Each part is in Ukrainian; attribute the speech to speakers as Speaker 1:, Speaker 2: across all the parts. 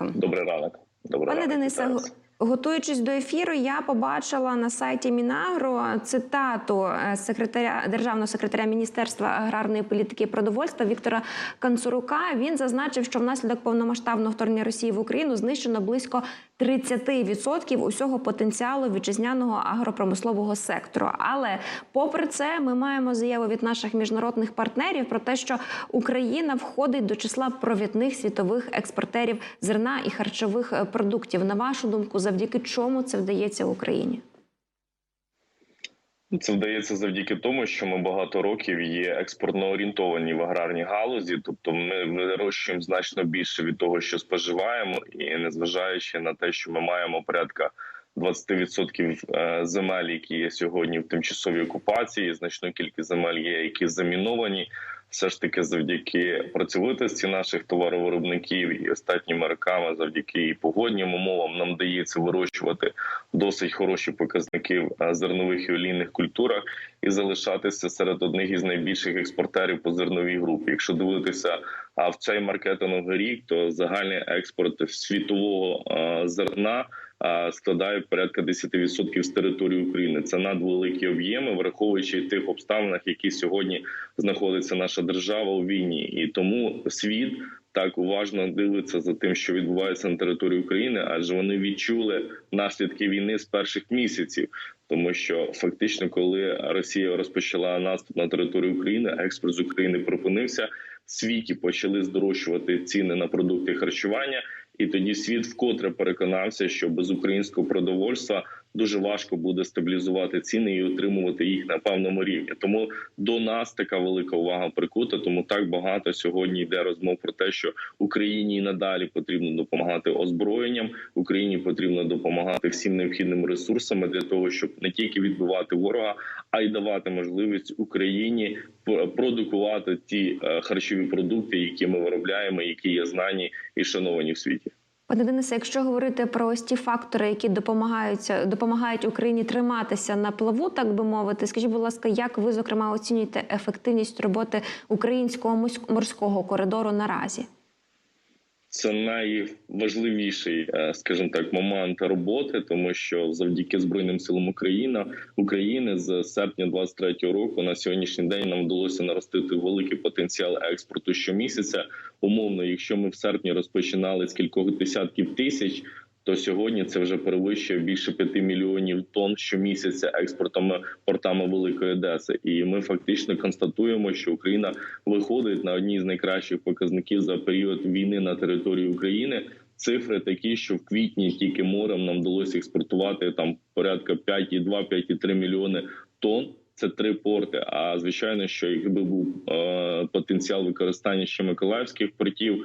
Speaker 1: Добрий ранок. Добрий
Speaker 2: Пане
Speaker 1: ранок.
Speaker 2: Денисе,
Speaker 1: Вітаю
Speaker 2: готуючись до ефіру, я побачила на сайті Мінагро цитату е, секретаря державного секретаря Міністерства аграрної політики і продовольства Віктора Канцурука. Він зазначив, що внаслідок повномасштабного вторгнення Росії в Україну знищено близько 30% усього потенціалу вітчизняного агропромислового сектору. Але попри це, ми маємо заяву від наших міжнародних партнерів про те, що Україна входить до числа провідних світових експортерів зерна і харчових е, продуктів. На вашу думку, завдяки чому це вдається Україні?
Speaker 1: Це вдається завдяки тому, що ми багато років є експортно орієнтовані в аграрній галузі, тобто ми вирощуємо значно більше від того, що споживаємо, і незважаючи на те, що ми маємо порядка 20% е, земель, які є сьогодні в тимчасовій окупації, значну кількість земель є, які заміновані. Все ж таки, завдяки працьовитості наших товаровиробників і остатніми роками, завдяки і погоднім умовам, нам вдається вирощувати досить хороші показники в е, зернових і олійних культурах і залишатися серед одних із найбільших експортерів по зерновій групі. Якщо дивитися в цей маркетинговий рік, то загальний експорт світового е, зерна складає порядка 10% з території України. Це надвеликі об'єми, враховуючи тих обставинах, які сьогодні знаходиться наша держава у війні, і тому світ. Так уважно дивиться за тим, що відбувається на території України, адже вони відчули наслідки війни з перших місяців, тому що фактично, коли Росія розпочала наступ на територію України, експорт з України припинився. В світі почали здорожчувати ціни на продукти харчування, і тоді світ вкотре переконався, що без українського продовольства дуже важко буде стабілізувати ціни і утримувати їх на певному рівні. Тому до нас така велика увага прикута. Тому так багато сьогодні йде розмов про те, що Україні і надалі потрібно допомагати озброєнням. Україні потрібно допомагати всім необхідними ресурсами для того, щоб не тільки відбивати ворога, а й давати можливість Україні продукувати ті е, харчові продукти, які ми виробляємо, які є знані і шановані в світі.
Speaker 2: Пане Денисе, якщо говорити про ось ті фактори, які допомагають допомагають Україні триматися на плаву, так би мовити, скажіть, будь ласка, як ви зокрема оцінюєте ефективність роботи українського морськ- морського коридору наразі?
Speaker 1: Це найважливіший, е, скажімо так, момент роботи, тому що завдяки збройним силам України України з серпня 23-го року на сьогоднішній день нам вдалося наростити великий потенціал експорту щомісяця. Умовно, якщо ми в серпні розпочинали з кількох десятків тисяч. То сьогодні це вже перевищує більше 5 мільйонів тонн щомісяця експортами портами Великої Одеси. І ми фактично констатуємо, що Україна виходить на одні з найкращих показників за період війни на території України. Цифри такі, що в квітні тільки морем нам вдалося експортувати там порядка 5,2-5,3 мільйони тонн. Це три порти. А звичайно, що якби був е, потенціал використання ще миколаївських портів,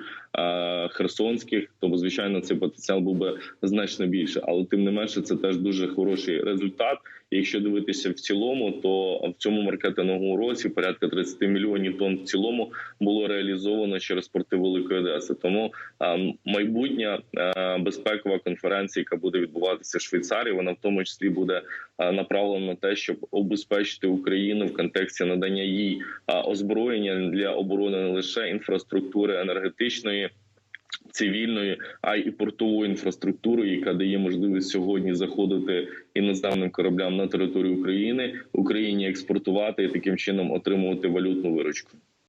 Speaker 1: херсонських, то звичайно цей потенціал був би значно більше. Але тим не менше, це теж дуже хороший результат. Якщо дивитися в цілому, то в цьому маркетинговому році порядка 30 мільйонів тонн в цілому було реалізовано через порти Великої Одеси. Тому е, майбутня е, безпекова конференція, яка буде відбуватися в Швейцарії, вона в тому числі буде е, направлена на те, щоб обезпечити Україну в контексті надання їй е, озброєння для оборони не лише інфраструктури енергетичної. Цивільної, а й портової інфраструктури, яка дає можливість сьогодні заходити іноземним кораблям на територію України, Україні експортувати і таким чином отримувати валютну виручку.